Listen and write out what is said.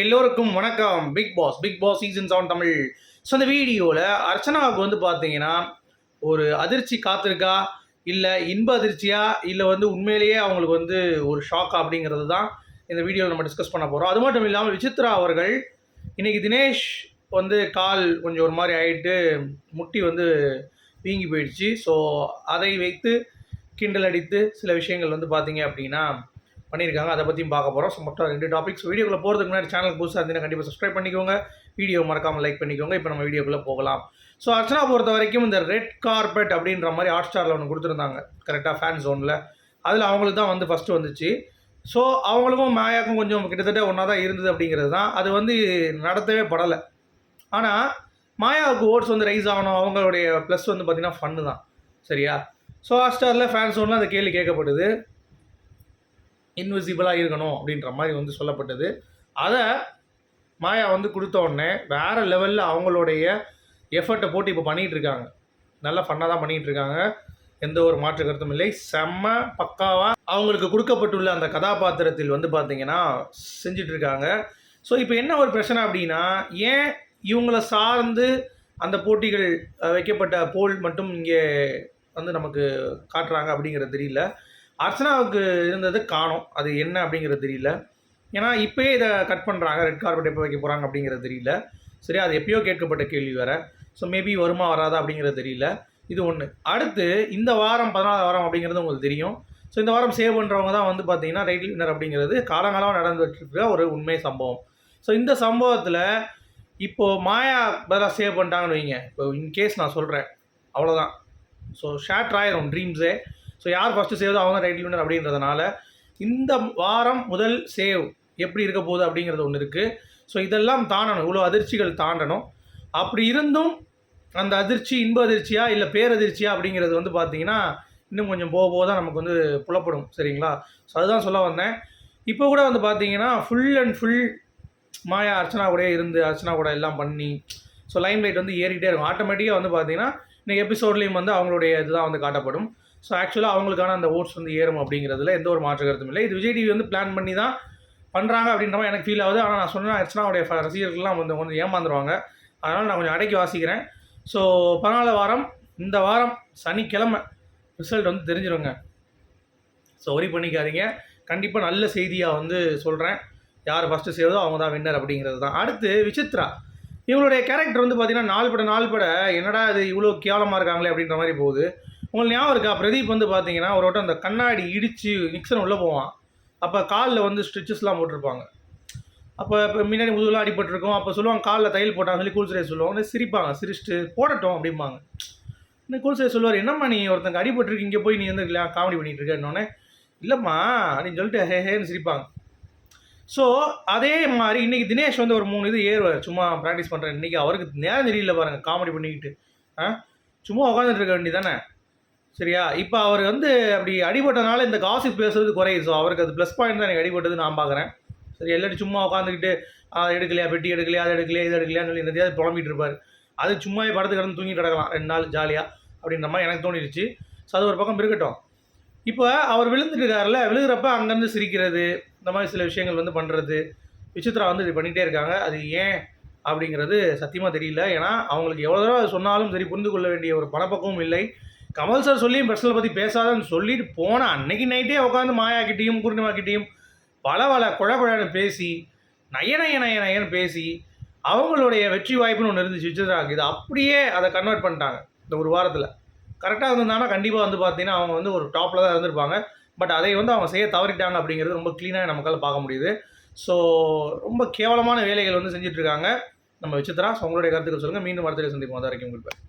எல்லோருக்கும் வணக்கம். Big Boss Big Boss season seven Tamil. So அந்த வீடியோவில் அர்ச்சனாவுக்கு வந்து பார்த்தீங்கன்னா ஒரு அதிர்ச்சி காத்திருக்கா? இல்லை இன்ப அதிர்ச்சியா? இல்லை வந்து உண்மையிலேயே அவங்களுக்கு வந்து ஒரு ஷாக்கா அப்படிங்கிறது தான் இந்த வீடியோவில் நம்ம டிஸ்கஸ் பண்ண போகிறோம் அது மட்டும் இல்லாமல் விசித்ரா அவர்கள் இன்றைக்கி தினேஷ் வந்து கால் கொஞ்சம் ஒரு மாதிரி ஆகிட்டு முட்டி வந்து வீங்கி போயிடுச்சு. ஸோ அதை வைத்து கிண்டல் அடித்து சில விஷயங்கள் வந்து பார்த்தீங்க அப்படின்னா பண்ணியிருக்காங்க. அதை பற்றியும் பார்க்க போகிறோம் ஸோ மொத்தம் ரெண்டு டாபிக்ஸ் வீடியோக்குள்ள போகிறதுக்கு முன்னாடி சேனல் புதுசாக இருந்தீங்கன்னா கண்டிப்பாக சப்ஸ்கிரைப் பண்ணிக்கோங்க. வீடியோ மறக்காமல் லைக் பண்ணிக்கோங்க. இப்போ நம்ம வீடியோக்குள்ளே போகலாம். ஸோ அர்ச்சனா பொறுத்த வரைக்கும் இந்த ரெட் கார்பெட் அப்படின்ற மாதிரி ஹாட் ஸ்டாரில் ஒன்று கொடுத்துருந்தாங்க. கரெக்டாக ஃபேன் ஜோனில் அதில் அவங்களுக்கு தான் வந்து ஃபஸ்ட்டு வந்துச்சு. ஸோ அவங்களுக்கும் மாயாக்கும் கொஞ்சம் கிட்டத்தட்ட ஒன்றா தான் இருந்தது அப்படிங்கிறது தான் அது வந்து நடத்தவே படலை. ஆனால் மாயாவுக்கு ஓட்ஸ் வந்து ரைஸ் ஆகணும். அவங்களுடைய ப்ளஸ் வந்து பார்த்திங்கன்னா ஃபன்னு தான். சரியா? ஸோ ஹாட் ஸ்டாரில் ஃபேன் ஜோனில் அந்த கேள்வி கேட்கப்படுது. இன்விசிபிளாக இருக்கணும் அப்படின்ற மாதிரி வந்து சொல்லப்பட்டது. அதை மாயா வந்து கொடுத்த உடனே வேறு லெவலில் அவங்களுடைய எஃபர்ட்டை போட்டு இப்போ பண்ணிகிட்டு இருக்காங்க. ஃபன்னாக தான் பண்ணிகிட்டு இருக்காங்க. எந்த ஒரு மாற்று கருத்தும் இல்லை. செம்ம பக்காவாக அவங்களுக்கு கொடுக்கப்பட்டுள்ள அந்த கதாபாத்திரத்தில் வந்து பார்த்திங்கன்னா செஞ்சுட்டு இருக்காங்க. ஸோ இப்போ என்ன ஒரு பிரச்சனை அப்படின்னா ஏன் இவங்கள சார்ந்து அந்த போட்டிகள் வைக்கப்பட்ட போல் மட்டும் இங்கே வந்து நமக்கு காட்டுறாங்க அப்படிங்கிறது தெரியல. அர்ச்சனாவுக்கு இருந்தது காணும். அது என்ன அப்படிங்கிறது தெரியல. ஏன்னா இப்போயே இதை கட் பண்ணுறாங்க ரெட் கார்பெட் எப்போ வைக்க போகிறாங்க அப்படிங்கிறது தெரியல. சரி அது எப்பயோ கேட்கப்பட்ட கேள்வி வேறு. ஸோ மேபி வருமா வராதா அப்படிங்கிறது தெரியல. இது ஒன்று அடுத்து இந்த வாரம் பதினாலு வாரம் அப்படிங்கிறது உங்களுக்கு தெரியும். ஸோ இந்த வாரம் சேவ் பண்ணுறவங்க தான் வந்து பார்த்தீங்கன்னா ரைட் வின்னர் அப்படிங்கிறது காலங்காலமாக நடந்துட்டு ஒரு உண்மை சம்பவம். ஸோ இந்த சம்பவத்தில் இப்போது மாயா பதிலாக சேவ் பண்ணிட்டாங்கன்னு வைங்க. இப்போ இன்கேஸ் நான் சொல்கிறேன் அவ்வளோதான் ஸோ ஷேட் ஆயிரும் ட்ரீம்ஸே ஸோ யார் ஃபஸ்ட்டு சேவ் அவங்க ரைட் வின்னர் அப்படின்றதுனால இந்த வாரம் முதல் சேவ் எப்படி இருக்க போகுது அப்படிங்கிறது ஒன்று இருக்குது ஸோ இதெல்லாம் தாண்டணும். இவ்வளோ அதிர்ச்சிகள் தாண்டணும். அப்படி இருந்தும் அந்த அதிர்ச்சி இன்ப அதிர்ச்சியா இல்லை பேரதிர்ச்சியா அப்படிங்கிறது வந்து பார்த்தீங்கன்னா இன்னும் கொஞ்சம் போக போக தான் நமக்கு வந்து புலப்படும். சரிங்களா? ஸோ அதுதான் சொல்ல வந்தேன். இப்போ கூட வந்து பார்த்தீங்கன்னா full and full Maya Archana கூட இருந்து அர்ச்சனா கூட எல்லாம் பண்ணி ஸோ லைம் லைட் வந்து ஏறிக்கிட்டே இருக்கும். ஆட்டோமேட்டிக்காக வந்து பார்த்தீங்கன்னா இன்னைக்கு எபிசோட்லேயும் வந்து அவங்களுடைய இதுதான் வந்து காட்டப்படும். ஸோ ஆக்சுவலாக அவங்களுக்கான அந்த ஓட்ஸ் வந்து ஏறும் அப்படிங்கிறதுல எந்த ஒரு மாற்று கருத்தும் இல்லை. இது விஜய் டிவி வந்து பிளான் பண்ணி தான் பண்ணுறாங்க அப்படின்ற மாதிரி எனக்கு ஃபீல் ஆகுது. ஆனால் நான் சொன்னேன் அர்ச்சனாவுடைய ஃப- ரசிகர்கள்லாம் வந்து கொஞ்சம் ஏமாந்துருவாங்க. அதனால் நான் கொஞ்சம் அடக்கி வாசிக்கிறேன். ஸோ பதினாலு வாரம். இந்த வாரம் சனிக்கிழமை ரிசல்ட் வந்து தெரிஞ்சிருங்க. ஸோ ஒரி பண்ணிக்காதீங்க. கண்டிப்பாக நல்ல செய்தியாக வந்து சொல்கிறேன் யார் ஃபஸ்ட்டு செய்வதோ அவங்க தான் வின்னர் அப்படிங்கிறது தான். அடுத்து விசித்ரா. இவங்களுடைய கேரக்டர் வந்து பார்த்திங்கன்னா நாள் பட நாள் பட என்னடா இது இவ்வளோ கேவலமாக இருக்காங்களே அப்படின்ற மாதிரி போகுது. உங்களுக்கு ஞாபகம் இருக்கா? பிரதீப் வந்து பார்த்தீங்கன்னா ஒரு வட்டம் அந்த கண்ணாடி இடித்து நிக்சன் உள்ளே போவான். அப்போ காலில் வந்து ஸ்டிச்சஸ்லாம் போட்டிருப்பாங்க. அப்போ இப்போ முன்னாடி முதுகெலாம் அடிபட்டிருக்கோம். அப்போ சொல்லுவாங்க காலில் தையல் போட்டாங்க சொல்லி கூல்சரே சொல்லுவாங்க. உடனே சிரிப்பாங்க. சிரிச்சிட்டு போடட்டும் அப்படிம்பாங்க. இன்னும் கூல்சரே சொல்லுவார் என்னம்மா நீ ஒருத்தங்க அடிபட்டிருக்கு இங்கே போய் நீ வந்து காமெடி பண்ணிகிட்டு இருக்கேன்னொன்னே இல்லைம்மா அப்படின்னு சொல்லிட்டு ஹே ஹேன்னு சிரிப்பாங்க. ஸோ அதே மாதிரி இன்றைக்கி தினேஷ் வந்து ஒரு மூணு இது ஏறுவார். சும்மா ப்ராக்டிஸ் பண்ணுறேன் இன்றைக்கி அவருக்கு நேரம் தெரியல பாருங்கள் காமெடி பண்ணிக்கிட்டு. ஆ? சும்மா உட்காந்துட்டு இருக்க வேண்டியதானே சரியா? இப்போ அவர் வந்து அப்படி அடிபட்டனால இந்த காசிப் பேசுறது குறையுது. ஸோ அவருக்கு அது ப்ளஸ் பாயிண்ட் தான் எனக்கு அடிபட்டது நான் பார்க்குறேன் சரி எல்லாரும் சும்மா உட்காந்துக்கிட்டு அதை எடுக்கலையா? பெட்டி எடுக்கலையா? அது எடுக்கலையா? இது எடுக்கலையான்னு சொல்லி எதையாவது புலம்பிட்டு இருப்பார். அது சும்மா படத்து கிடந்து தூங்கிட்டு கிடக்கலாம். ரெண்டு நாள் ஜாலியாக அப்படின்ற மாதிரி எனக்கு தோணிடுச்சு ஸோ அது ஒரு பக்கம் இருக்கட்டும். இப்போ அவர் விழுந்துட்டு இருக்காருல்ல விழுகிறப்ப அங்கேருந்து சிரிக்கிறது இந்த மாதிரி சில விஷயங்கள் வந்து பண்ணுறது விசித்ரா வந்து இது பண்ணிகிட்டே இருக்காங்க. அது ஏன் அப்படிங்கிறது சத்தியமாக தெரியல. ஏன்னா அவங்களுக்கு எவ்வளோ தடவை சொன்னாலும் சரி புரிந்து கொள்ள வேண்டிய ஒரு பணப்பக்கமும் இல்லை. கமல் சார் சொல்லியும் பிரச்சனை பற்றி பேசாதன்னு சொல்லிட்டு போன அன்னைக்கு நைட்டே உட்காந்து மாயாக்கிட்டேயும் பூர்ணிமாக்கிட்டேயும் பல பல குழ குழன்னு பேசி நய நய நய நயன்னு பேசி அவங்களுடைய வெற்றி வாய்ப்புன்னு ஒன்று இருந்துச்சு விஜயதாக்கு இது அப்படியே அதை கன்வெர்ட் பண்ணிட்டாங்க இந்த ஒரு வாரத்தில். கரெக்டாக இருந்திருந்தாங்கன்னா கண்டிப்பாக வந்து பார்த்தீங்கன்னா அவங்க வந்து ஒரு டாப்பில் தான் இருந்திருப்பாங்க. பட் அதை வந்து அவங்க செய்ய தவறிட்டாங்க அப்படிங்கிறது ரொம்ப க்ளீனாக நமக்கால் பார்க்க முடியுது. ஸோ ரொம்ப கேவலமான வேலைகள் வந்து செஞ்சிட்ருக்காங்க நம்ம விசித்ரா உங்களுடைய கருத்துக்கள் சொல்லுங்கள் மீண்டும் அடுத்த சந்திப்போம். அது வரைக்கும் கொடுப்பேன்